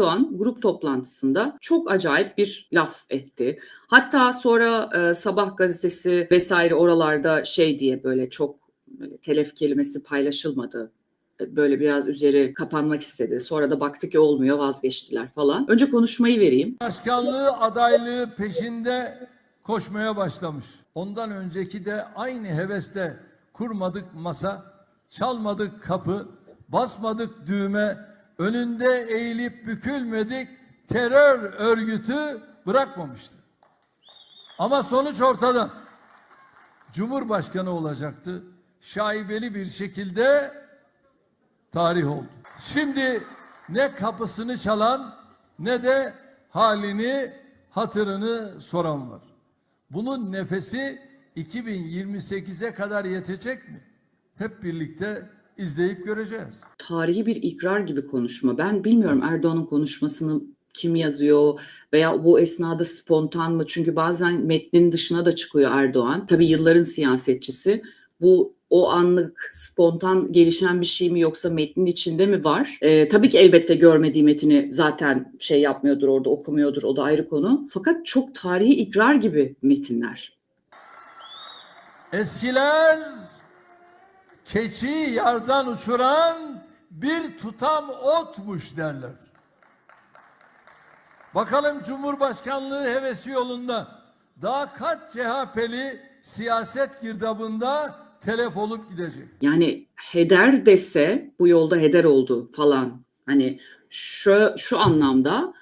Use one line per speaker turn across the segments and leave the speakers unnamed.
Erdoğan grup toplantısında çok acayip bir laf etti. Hatta sonra e, Sabah gazetesi vesaire oralarda şey diye böyle çok böyle telef kelimesi paylaşılmadı. E, Böyle biraz üzeri kapanmak istedi. Sonra da baktı ki olmuyor vazgeçtiler falan. Önce konuşmayı vereyim.
Başkanlığı adaylığı peşinde koşmaya başlamış. Ondan önceki de aynı hevesle kurmadık masa, çalmadık kapı, basmadık düğme, önünde eğilip bükülmedik terör örgütü bırakmamıştı. Ama sonuç ortada. Cumhurbaşkanı olacaktı. Şaibeli bir şekilde tarih oldu. Şimdi ne kapısını çalan ne de halini, hatırını soran var. Bunun nefesi 2028'e kadar yetecek mi? Hep birlikte izleyip göreceğiz.
tarihi bir ikrar gibi konuşma. Ben bilmiyorum Erdoğan'ın konuşmasını kim yazıyor veya bu esnada spontan mı? Çünkü bazen metnin dışına da çıkıyor Erdoğan. Tabii yılların siyasetçisi. Bu o anlık spontan gelişen bir şey mi yoksa metnin içinde mi var? Ee, tabii ki elbette görmediği metini zaten şey yapmıyordur orada okumuyordur o da ayrı konu. Fakat çok tarihi ikrar gibi metinler.
Eskiler keçi yardan uçuran bir tutam otmuş derler. Bakalım Cumhurbaşkanlığı hevesi yolunda daha kaç CHP'li siyaset girdabında telef olup gidecek.
Yani heder dese bu yolda heder oldu falan. Hani şu şu anlamda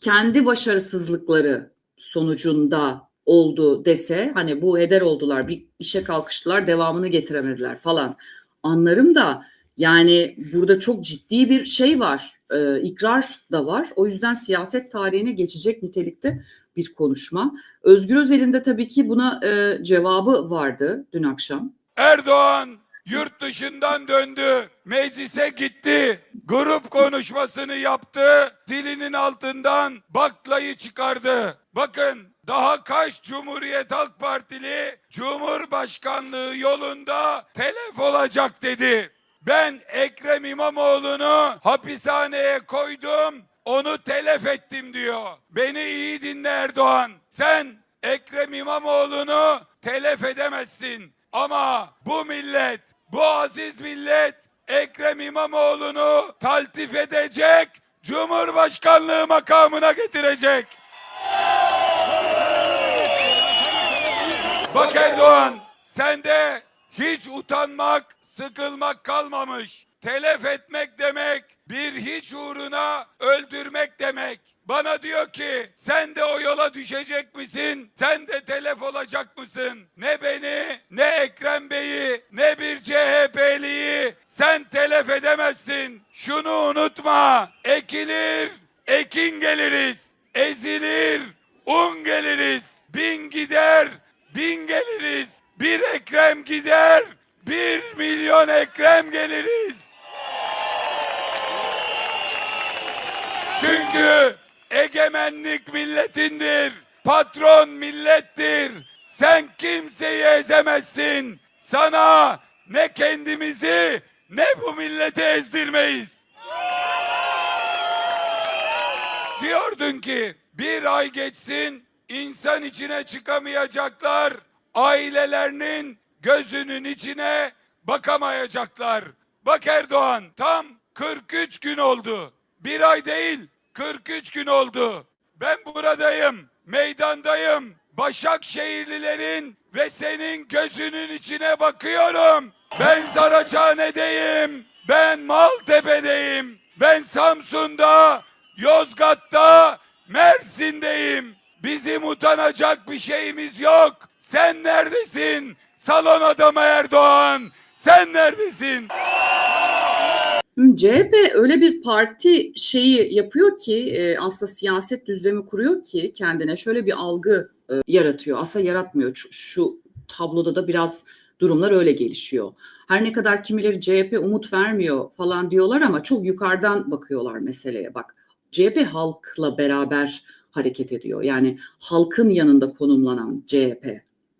kendi başarısızlıkları sonucunda oldu dese hani bu heder oldular bir işe kalkıştılar devamını getiremediler falan anlarım da yani burada çok ciddi bir şey var e, ikrar da var o yüzden siyaset tarihine geçecek nitelikte bir konuşma. Özgür Özel'in de tabii ki buna e, cevabı vardı dün akşam.
Erdoğan yurt dışından döndü. Meclise gitti. Grup konuşmasını yaptı. Dilinin altından baklayı çıkardı. Bakın daha kaç Cumhuriyet Halk Partili Cumhurbaşkanlığı yolunda telef olacak dedi. Ben Ekrem İmamoğlu'nu hapishaneye koydum, onu telef ettim diyor. Beni iyi dinle Erdoğan. Sen Ekrem İmamoğlu'nu telef edemezsin. Ama bu millet, bu aziz millet Ekrem İmamoğlu'nu taltif edecek, Cumhurbaşkanlığı makamına getirecek. Bak Erdoğan, sende hiç utanmak, sıkılmak kalmamış. Telef etmek demek, bir hiç uğruna öldürmek demek. Bana diyor ki sen de o yola düşecek misin? Sen de telef olacak mısın? Ne beni, ne Ekrem Bey'i, ne bir CHP'liyi sen telef edemezsin. Şunu unutma. Ekilir, ekin geliriz. Ezilir, un geliriz. Bin gider, bin geliriz. Bir Ekrem gider, bir milyon Ekrem geliriz. Çünkü egemenlik milletindir. Patron millettir. Sen kimseyi ezemezsin. Sana ne kendimizi ne bu milleti ezdirmeyiz. Diyordun ki bir ay geçsin insan içine çıkamayacaklar. Ailelerinin gözünün içine bakamayacaklar. Bak Erdoğan tam 43 gün oldu. Bir ay değil 43 gün oldu. Ben buradayım, meydandayım. Başakşehirlilerin ve senin gözünün içine bakıyorum. Ben Saraçhane'deyim. Ben Maltepe'deyim. Ben Samsun'da, Yozgat'ta, Mersin'deyim. Bizim utanacak bir şeyimiz yok. Sen neredesin? Salon adamı Erdoğan. Sen neredesin?
CHP öyle bir parti şeyi yapıyor ki e, aslında siyaset düzlemi kuruyor ki kendine şöyle bir algı e, yaratıyor. Aslında yaratmıyor. Şu, şu tabloda da biraz durumlar öyle gelişiyor. Her ne kadar kimileri CHP umut vermiyor falan diyorlar ama çok yukarıdan bakıyorlar meseleye bak. CHP halkla beraber hareket ediyor. Yani halkın yanında konumlanan CHP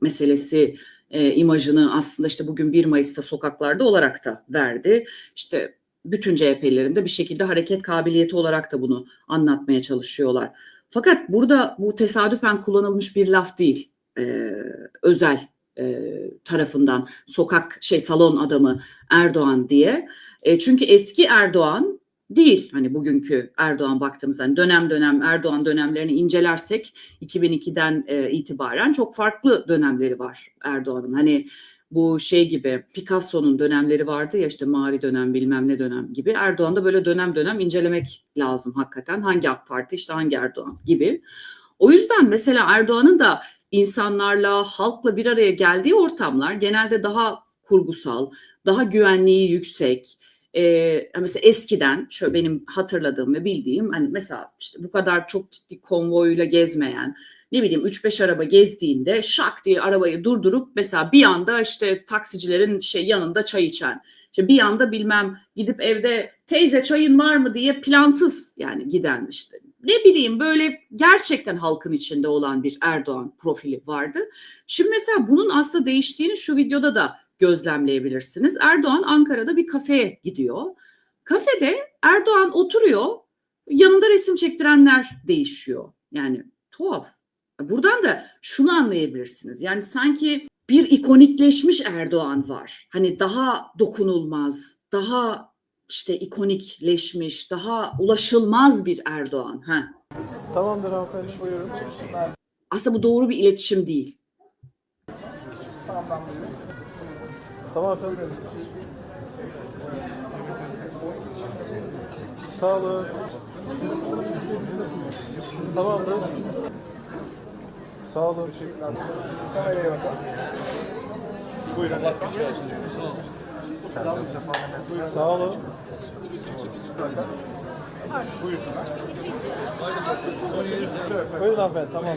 meselesi e, imajını aslında işte bugün 1 Mayıs'ta sokaklarda olarak da verdi. İşte bütün CHP'lilerin de bir şekilde hareket kabiliyeti olarak da bunu anlatmaya çalışıyorlar. Fakat burada bu tesadüfen kullanılmış bir laf değil. Ee, özel e, tarafından sokak şey salon adamı Erdoğan diye. E, çünkü eski Erdoğan değil hani bugünkü Erdoğan baktığımızda hani dönem dönem Erdoğan dönemlerini incelersek 2002'den e, itibaren çok farklı dönemleri var Erdoğan'ın. Hani bu şey gibi Picasso'nun dönemleri vardı ya işte mavi dönem bilmem ne dönem gibi. Erdoğan'da böyle dönem dönem incelemek lazım hakikaten. Hangi AK Parti işte hangi Erdoğan gibi. O yüzden mesela Erdoğan'ın da insanlarla, halkla bir araya geldiği ortamlar genelde daha kurgusal, daha güvenliği yüksek. Ee, mesela eskiden şöyle benim hatırladığım ve bildiğim hani mesela işte bu kadar çok ciddi konvoyla gezmeyen ne bileyim 3-5 araba gezdiğinde şak diye arabayı durdurup mesela bir anda işte taksicilerin şey yanında çay içen işte bir anda bilmem gidip evde teyze çayın var mı diye plansız yani giden işte ne bileyim böyle gerçekten halkın içinde olan bir Erdoğan profili vardı. Şimdi mesela bunun aslında değiştiğini şu videoda da gözlemleyebilirsiniz. Erdoğan Ankara'da bir kafeye gidiyor. Kafede Erdoğan oturuyor. Yanında resim çektirenler değişiyor. Yani tuhaf. Buradan da şunu anlayabilirsiniz. Yani sanki bir ikonikleşmiş Erdoğan var. Hani daha dokunulmaz, daha işte ikonikleşmiş, daha ulaşılmaz bir Erdoğan. Ha.
Tamamdır hanımefendi buyurun.
Aslında bu doğru bir iletişim değil.
Tamam efendim. Sağ olun. Tamamdır. Sağ olun. Bakalım. Buyurun. Sağ olun. Buyurun hanımefendi tamam.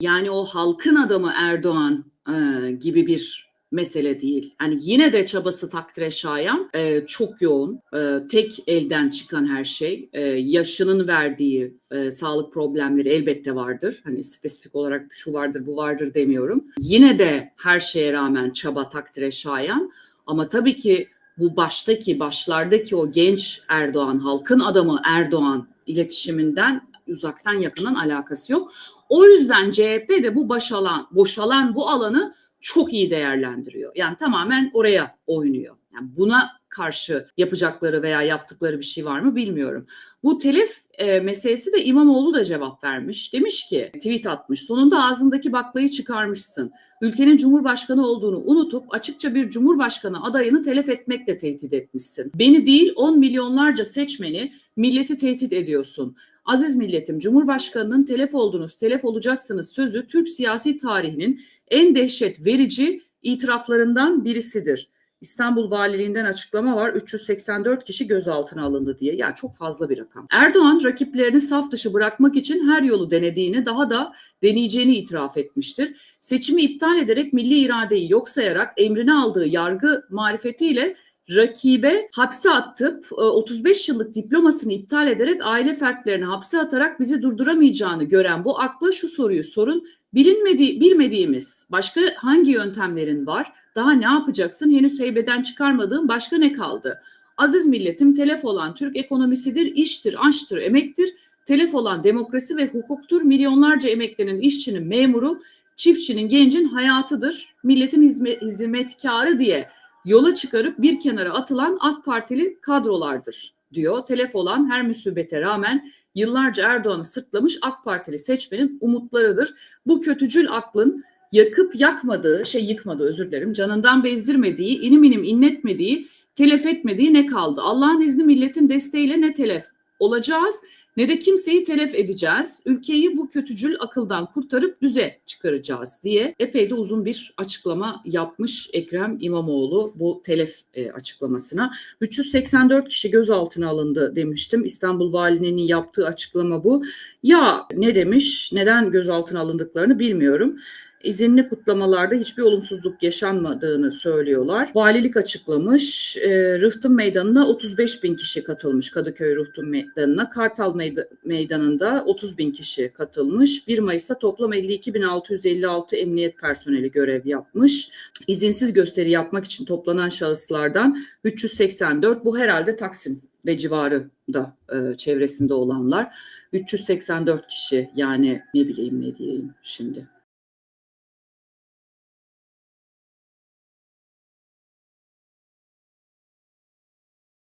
Yani o halkın adamı Erdoğan e, gibi bir mesele değil. Hani yine de çabası takdire şayan, e, çok yoğun, e, tek elden çıkan her şey, e, yaşının verdiği e, sağlık problemleri elbette vardır. Hani spesifik olarak şu vardır, bu vardır demiyorum. Yine de her şeye rağmen çaba takdire şayan ama tabii ki bu baştaki, başlardaki o genç Erdoğan, halkın adamı Erdoğan iletişiminden uzaktan yakından alakası yok. O yüzden CHP de bu başalan, boşalan bu alanı çok iyi değerlendiriyor. Yani tamamen oraya oynuyor. Yani buna karşı yapacakları veya yaptıkları bir şey var mı bilmiyorum. Bu telif e, meselesi de İmamoğlu da cevap vermiş. Demiş ki tweet atmış. Sonunda ağzındaki baklayı çıkarmışsın. Ülkenin cumhurbaşkanı olduğunu unutup açıkça bir cumhurbaşkanı adayını telef etmekle tehdit etmişsin. Beni değil 10 milyonlarca seçmeni milleti tehdit ediyorsun. Aziz milletim, Cumhurbaşkanının telef oldunuz, telef olacaksınız sözü Türk siyasi tarihinin en dehşet verici itiraflarından birisidir. İstanbul Valiliğinden açıklama var. 384 kişi gözaltına alındı diye. Ya çok fazla bir rakam. Erdoğan rakiplerini saf dışı bırakmak için her yolu denediğini, daha da deneyeceğini itiraf etmiştir. Seçimi iptal ederek milli iradeyi yok sayarak emrine aldığı yargı marifetiyle rakibe hapse attıp 35 yıllık diplomasını iptal ederek aile fertlerini hapse atarak bizi durduramayacağını gören bu akla şu soruyu sorun. Bilinmediği, bilmediğimiz başka hangi yöntemlerin var? Daha ne yapacaksın? Henüz heybeden çıkarmadığın başka ne kaldı? Aziz milletim telef olan Türk ekonomisidir, iştir, aşktır, emektir. Telef olan demokrasi ve hukuktur. Milyonlarca emeklinin, işçinin, memuru, çiftçinin, gencin hayatıdır. Milletin hizmet, hizmetkarı diye yola çıkarıp bir kenara atılan AK Partili kadrolardır diyor. Telef olan her musibete rağmen yıllarca Erdoğan'ı sırtlamış AK Partili seçmenin umutlarıdır. Bu kötücül aklın yakıp yakmadığı, şey yıkmadı özür dilerim, canından bezdirmediği, inim inim inletmediği, telef etmediği ne kaldı? Allah'ın izni milletin desteğiyle ne telef olacağız ne de kimseyi telef edeceğiz. Ülkeyi bu kötücül akıldan kurtarıp düze çıkaracağız diye epey de uzun bir açıklama yapmış Ekrem İmamoğlu bu telef e, açıklamasına. 384 kişi gözaltına alındı demiştim. İstanbul Valiliğinin yaptığı açıklama bu. Ya ne demiş, neden gözaltına alındıklarını bilmiyorum. izinli kutlamalarda hiçbir olumsuzluk yaşanmadığını söylüyorlar. Valilik açıklamış. E, Rıhtım Meydanı'na 35 bin kişi katılmış Kadıköy Rıhtım Meydanı'na. Kartal Meyda- Meydanı'nda 30 bin kişi katılmış. 1 Mayıs'ta toplam 52.656 emniyet personeli görev yapmış. İzinsiz gösteri yapmak için toplanan şahıslardan 384 bu herhalde Taksim ve civarı da e, çevresinde olanlar. 384 kişi yani ne bileyim ne diyeyim şimdi